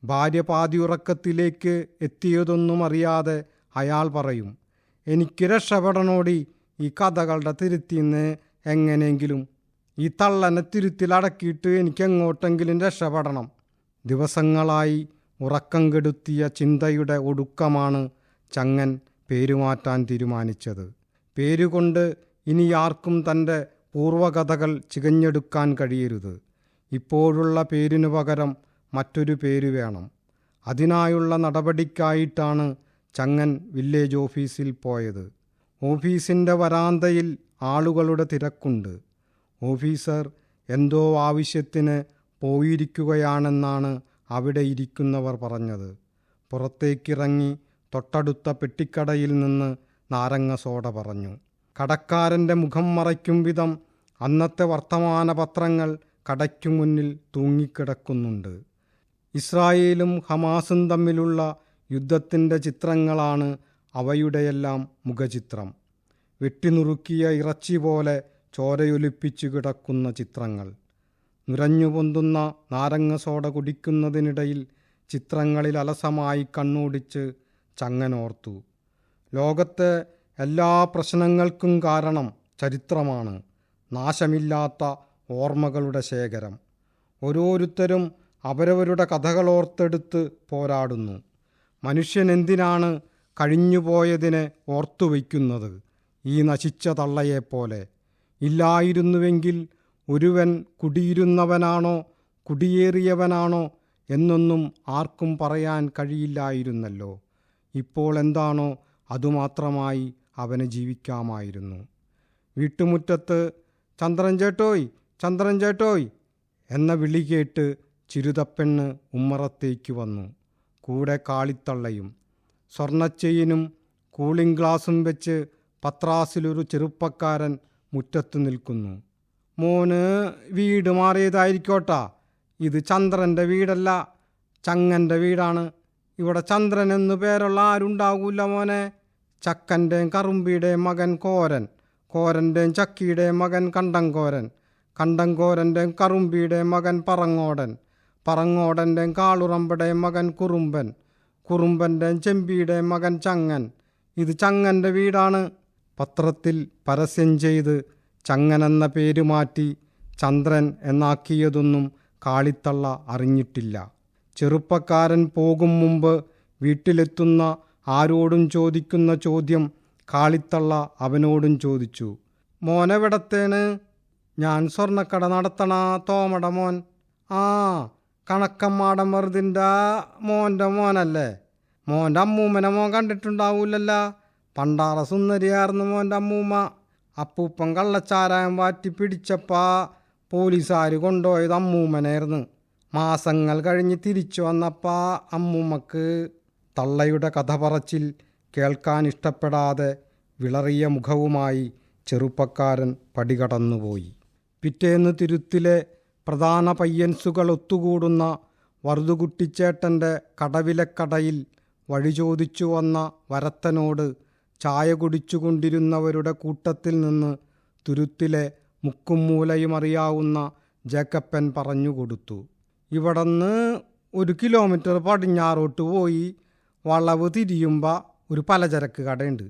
ഭാര്യ പാതിയുറക്കത്തിലേക്ക് എത്തിയതൊന്നും അറിയാതെ അയാൾ പറയും എനിക്ക് രക്ഷപ്പെടണോടി ഈ കഥകളുടെ തിരുത്തിന്ന് എങ്ങനെയെങ്കിലും ഈ തള്ളനെ തിരുത്തിലടക്കിയിട്ട് എനിക്കെങ്ങോട്ടെങ്കിലും രക്ഷപ്പെടണം. ദിവസങ്ങളായി ഉറക്കം കെടുത്തിയ ചിന്തയുടെ ഒടുക്കമാണ് ചങ്ങൻ പേരുമാറ്റാൻ തീരുമാനിച്ചത്. പേരുകൊണ്ട് ഇനി ആർക്കും തന്റെ പൂർവകഥകൾ ചികഞ്ഞെടുക്കാൻ കഴിയരുത്. ഇപ്പോഴുള്ള പേരിനു പകരം മറ്റൊരു പേര് വേണം. അതിനായുള്ള നടപടിക്കായിട്ടാണ് ചങ്ങൻ വില്ലേജ് ഓഫീസിൽ പോയത്. ഓഫീസിന്റെ വരാന്തയിൽ ആളുകളുടെ തിരക്കുണ്ട്. ഓഫീസർ എന്തോ ആവശ്യത്തിന് പോയിരിക്കുകയാണെന്നാണ് അവിടെ ഇരിക്കുന്നവർ പറഞ്ഞത്. പുറത്തേക്കിറങ്ങി തൊട്ടടുത്ത പെട്ടിക്കടയിൽ നിന്ന് നാരങ്ങ സോഡ പറഞ്ഞു. കടക്കാരന്റെ മുഖം മറയ്ക്കും വിധം അന്നത്തെ വർത്തമാന പത്രങ്ങൾ കടയ്ക്കു മുന്നിൽ തൂങ്ങിക്കിടക്കുന്നുണ്ട്. ഇസ്രായേലും ഹമാസും തമ്മിലുള്ള യുദ്ധത്തിന്റെ ചിത്രങ്ങളാണ് അവയുടെയെല്ലാം മുഖചിത്രം. വെട്ടിനുറുക്കിയ ഇറച്ചി പോലെ ചോരയൊലിപ്പിച്ചു കിടക്കുന്ന ചിത്രങ്ങൾ. നുരഞ്ഞു പൊന്തുന്ന നാരങ്ങ സോഡ കുടിക്കുന്നതിനിടയിൽ ചിത്രങ്ങളിൽ അലസമായി കണ്ണോടിച്ച് ചങ്ങനോർത്തു. ലോകത്തെ എല്ലാ പ്രശ്നങ്ങൾക്കും കാരണം ചരിത്രമാണ്. നാശമില്ലാത്ത ഓർമ്മകളുടെ ശേഖരം. ഓരോരുത്തരും അവരവരുടെ കഥകളോർത്തെടുത്ത് പോരാടുന്നു. മനുഷ്യൻ എന്തിനാണ് കഴിഞ്ഞുപോയതിനെ ഓർത്തുവയ്ക്കുന്നത്? ഈ നശിച്ച തള്ളയെപ്പോലെ. ഇല്ലായിരുന്നുവെങ്കിൽ ഒരുവൻ കുടിയിരുന്നവനാണോ കുടിയേറിയവനാണോ എന്നൊന്നും ആർക്കും പറയാൻ കഴിയില്ലായിരുന്നല്ലോ. ഇപ്പോൾ എന്താണോ അതുമാത്രമായി അവന് ജീവിക്കാമായിരുന്നു. വീട്ടുമുറ്റത്ത് ചന്ദ്രൻ ചേട്ടോയ് ചന്ദ്രൻ ചേട്ടോയ് എന്ന വിളി കേട്ട് ചിരുതപ്പെണ്ണ് ഉമ്മറത്തേക്ക് വന്നു. കൂടെ കാളിത്തള്ളയും സ്വർണച്ചെയിനും കൂളിംഗ് ഗ്ലാസും വെച്ച് പത്രാസിലൊരു ചെറുപ്പക്കാരൻ മുറ്റത്ത് നിൽക്കുന്നു. മോന് വീട് മാറിയതായിരിക്കോട്ടാ. ഇത് ചന്ദ്രന്റെ വീടല്ല ചങ്ങന്റെ വീടാണ്. ഇവിടെ ചന്ദ്രൻ എന്ന് പേരുള്ള ആരുണ്ടാകൂല മോനെ? ചക്കന്റെയും കറുമ്പിയുടെയും മകൻ കോരൻ കോരന്റെയും ചക്കിയുടെയും മകൻ കണ്ടങ്കോരൻ കണ്ടങ്കോരന്റെയും കറുമ്പിയുടെയും മകൻ പറങ്ങോടൻ പറങ്ങോടന്റെയും കാളുറമ്പയുടെയും മകൻ കുറുമ്പൻ കുറുമ്പന്റെയും ചെമ്പിയുടെയും മകൻ ചങ്ങൻ. ഇത് ചങ്ങന്റെ വീടാണ്. പത്രത്തിൽ പരസ്യം ചെയ്ത് ചങ്ങൻ എന്ന പേര് മാറ്റി ചന്ദ്രൻ എന്നാക്കിയതൊന്നും കാളിത്തള്ള അറിഞ്ഞിട്ടില്ല. ചെറുപ്പക്കാരൻ പോകും മുമ്പ് വീട്ടിലെത്തുന്ന ആരോടും ചോദിക്കുന്ന ചോദ്യം കാളിത്തള്ള അവനോടും ചോദിച്ചു. മോനെവിടത്തേണ്? ഞാൻ സ്വർണക്കട നടത്തണ തോമട മോൻ. ആ കണക്കമ്മാടൻ വെറുതിന്റെ മോന്റെ മോനല്ലേ. മോന്റെ അമ്മൂമ്മനെ മോൻ കണ്ടിട്ടുണ്ടാവൂലല്ല പണ്ടാറ സുന്ദരിയായിരുന്നു മോന്റെ അമ്മൂമ്മ. അപ്പൂപ്പൻ കള്ളച്ചാരായം വാറ്റി പിടിച്ചപ്പാ പോലീസുകാർ കൊണ്ടുപോയത് അമ്മൂമ്മനായിരുന്നു. മാസങ്ങൾ കഴിഞ്ഞ് തിരിച്ചു വന്നപ്പാ അമ്മൂമ്മക്ക് തള്ളയുടെ കഥ പറച്ചിൽ കേൾക്കാൻ ഇഷ്ടപ്പെടാതെ വിളറിയ മുഖവുമായി ചെറുപ്പക്കാരൻ പടികടന്നുപോയി. പിറ്റേന്ന് തിരുത്തിലെ പ്രധാന പയ്യൻസുകൾ ഒത്തുകൂടുന്ന വറുതുകുട്ടിച്ചേട്ടന്റെ കടവിലക്കടയിൽ വഴി ചോദിച്ചു വന്ന വരത്തനോട് ചായ കുടിച്ചുകൊണ്ടിരുന്നവരുടെ കൂട്ടത്തിൽ നിന്ന് തുരുത്തിലെ മുക്കും മൂലയും അറിയാവുന്ന ജേക്കപ്പൻ പറഞ്ഞുകൊടുത്തു. ഇവിടുന്ന് ഒരു കിലോമീറ്റർ പടിഞ്ഞാറോട്ട് പോയി വളവ് തിരിയുമ്പോൾ ഒരു പലചരക്ക് കടയുണ്ട്.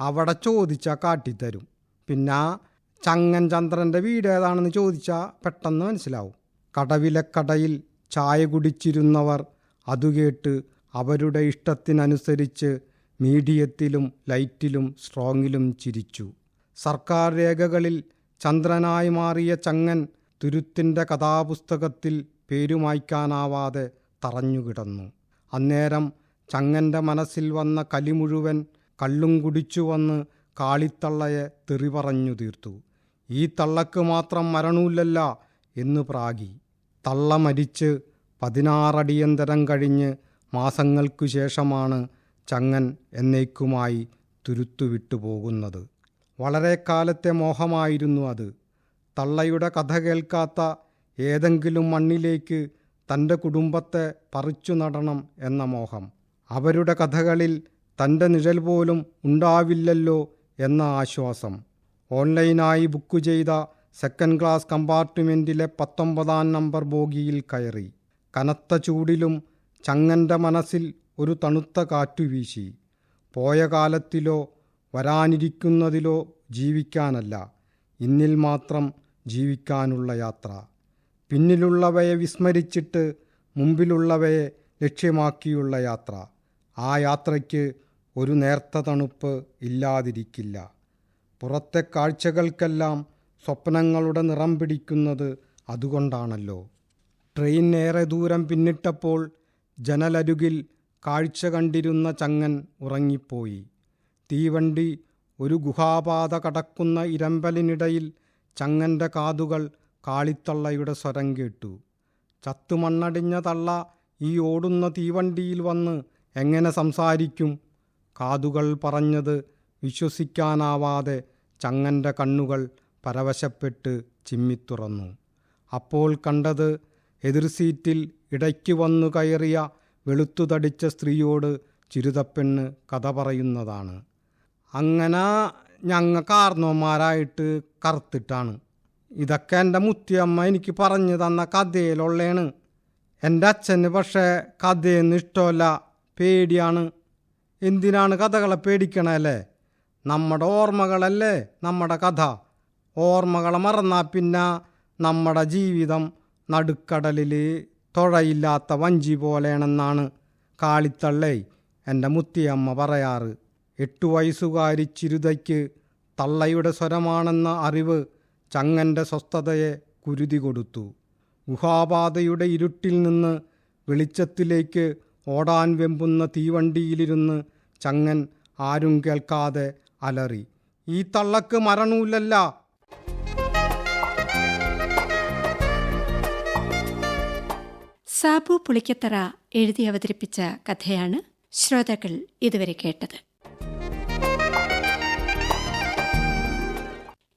അവിടെ ചോദിച്ചാൽ കാട്ടിത്തരും. പിന്നെ ചങ്ങൻ ചന്ദ്രന്റെ വീട് ഏതാണെന്ന് ചോദിച്ചാൽ പെട്ടെന്ന് മനസ്സിലാവും. കടവിലക്കടയിൽ ചായ കുടിച്ചിരുന്നവർ അതുകേട്ട് അവരുടെ ഇഷ്ടത്തിനനുസരിച്ച് മീഡിയത്തിലും ലൈറ്റിലും സ്ട്രോങ്ങിലും ചിരിച്ചു. സർക്കാർ രേഖകളിൽ ചന്ദ്രനായി മാറിയ ചങ്ങൻ തുരുത്തിന്റെ കഥാപുസ്തകത്തിൽ പേരുമായ്ക്കാനാവാതെ തറഞ്ഞുകിടന്നു. അന്നേരം ചങ്ങന്റെ മനസ്സിൽ വന്ന കലി മുഴുവൻ കള്ളും കുടിച്ചു വന്ന് കാളിത്തള്ളയെ തെറി പറഞ്ഞു തീർത്തു. ഈ തള്ളക്ക് മാത്രം മരണമില്ലല്ല എന്ന് പ്രാഗി. തള്ള മരിച്ച് പതിനാറടിയന്തരം കഴിഞ്ഞ് മാസങ്ങൾക്കു ശേഷമാണ് ചങ്ങൻ എന്നേക്കുമായി തുരുത്തു വിട്ടുപോകുന്നത് വളരെ കാലത്തെ മോഹമായിരുന്നു അത്. തള്ളയുടെ കഥ കേൾക്കാത്ത ഏതെങ്കിലും മണ്ണിലേക്ക് തന്റെ കുടുംബത്തെ പറിച്ചു നടണം എന്ന മോഹം. അവരുടെ കഥകളിൽ തന്റെ നിഴൽ പോലും ഉണ്ടാവില്ലല്ലോ എന്ന ആശ്വാസം. ഓൺലൈനായി ബുക്ക് ചെയ്ത സെക്കൻഡ് ക്ലാസ് കമ്പാർട്ട്മെന്റിലെ പത്തൊമ്പതാം നമ്പർ ബോഗിയിൽ കയറി. കനത്ത ചൂടിലും ചങ്ങന്റെ മനസ്സിൽ ഒരു തണുത്ത കാറ്റു വീശി. പോയ കാലത്തിലോ വരാനിരിക്കുന്നതിലോ ജീവിക്കാനല്ല. ഇന്നിൽ മാത്രം ജീവിക്കാനുള്ള യാത്ര. പിന്നിലുള്ളവയെ വിസ്മരിച്ചിട്ട് മുമ്പിലുള്ളവയെ ലക്ഷ്യമാക്കിയുള്ള യാത്ര. ആ യാത്രയ്ക്ക് ഒരു നേർത്ത തണുപ്പ് ഇല്ലാതിരിക്കില്ല. പുറത്തെ കാഴ്ചകൾക്കെല്ലാം സ്വപ്നങ്ങളുടെ നിറം പിടിക്കുന്നത് അതുകൊണ്ടാണല്ലോ. ട്രെയിൻ ഏറെ ദൂരം പിന്നിട്ടപ്പോൾ ജനലരുകിൽ കാഴ്ച കണ്ടിരുന്ന ചങ്ങൻ ഉറങ്ങിപ്പോയി. തീവണ്ടി ഒരു ഗുഹാപാത കടക്കുന്ന ഇരമ്പലിനിടയിൽ ചങ്ങന്റെ കാതുകൾ കാളിത്തള്ളയുടെ സ്വരം കേട്ടു. ചത്തുമണ്ണടിഞ്ഞ തള്ള ഈ ഓടുന്ന തീവണ്ടിയിൽ വന്ന് എങ്ങനെ സംസാരിക്കും? കാതുകൾ പറഞ്ഞത് വിശ്വസിക്കാനാവാതെ ചങ്ങന്റെ കണ്ണുകൾ പരവശപ്പെട്ട് ചിമ്മിത്തുറന്നു. അപ്പോൾ കണ്ടത് എതിർ സീറ്റിൽ ഇടയ്ക്ക് വന്നു കയറിയ വെളുത്തു തടിച്ച സ്ത്രീയോട് ചിരുതപ്പെണ്ണ് കഥ പറയുന്നതാണ്. അങ്ങനെ ഞങ്ങൾ കാർന്നോന്മാരായിട്ട് കറുത്തിട്ടാണ്. ഇതൊക്കെ എന്റെ മുത്തിയമ്മ എനിക്ക് പറഞ്ഞു തന്ന കഥയിലുള്ളതാണ് എന്റെ അച്ഛന് പക്ഷേ കഥയൊന്നും ഇഷ്ടമല്ല പേടിയാണ്. എന്തിനാണ് കഥകളെ പേടിക്കണല്ലേ? നമ്മുടെ ഓർമ്മകളല്ലേ നമ്മുടെ കഥ? ഓർമ്മകളെ മറന്നാൽ പിന്നെ നമ്മുടെ ജീവിതം നടുക്കടലിൽ തുഴയില്ലാത്ത വഞ്ചി പോലെയാണെന്നാണ് കാളിത്തള്ളേ എന്റെ മുത്തിയമ്മ പറയാറ്. എട്ടു വയസ്സുകാരി ചിരുതയ്ക്ക് തള്ളയുടെ സ്വരമാണെന്ന അറിവ് ചങ്ങന്റെ സ്വസ്ഥതയെ കുരുതി കൊടുത്തു. ഗുഹാപാതയുടെ ഇരുട്ടിൽ നിന്ന് വെളിച്ചത്തിലേക്ക് ഓടാൻ വെമ്പുന്ന തീവണ്ടിയിലിരുന്ന് ചങ്ങൻ ആരും കേൾക്കാതെ അലറി ഈ തള്ളക്ക് മരണമില്ലല്ല സാബു പുളിക്കത്തറ എഴുതി അവതരിപ്പിച്ച കഥയാണ് ശ്രോതാക്കൾ ഇതുവരെ കേട്ടത്.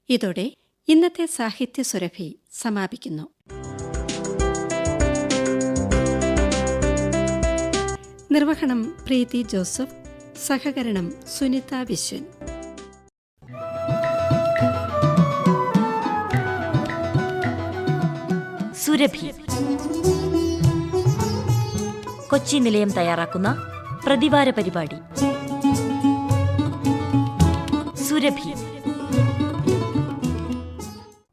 ഇതോടെ ഇന്നത്തെ സാഹിത്യ സുരഭി സമാപിക്കുന്നു. നിർവഹണം പ്രീതി ജോസഫ് സഹകരണം സുനിത വിശ്വൻ. സുരഭി കൊച്ചി നിലയം തയ്യാറാക്കുന്ന പ്രതിവാര പരിപാടി. സുരഭി.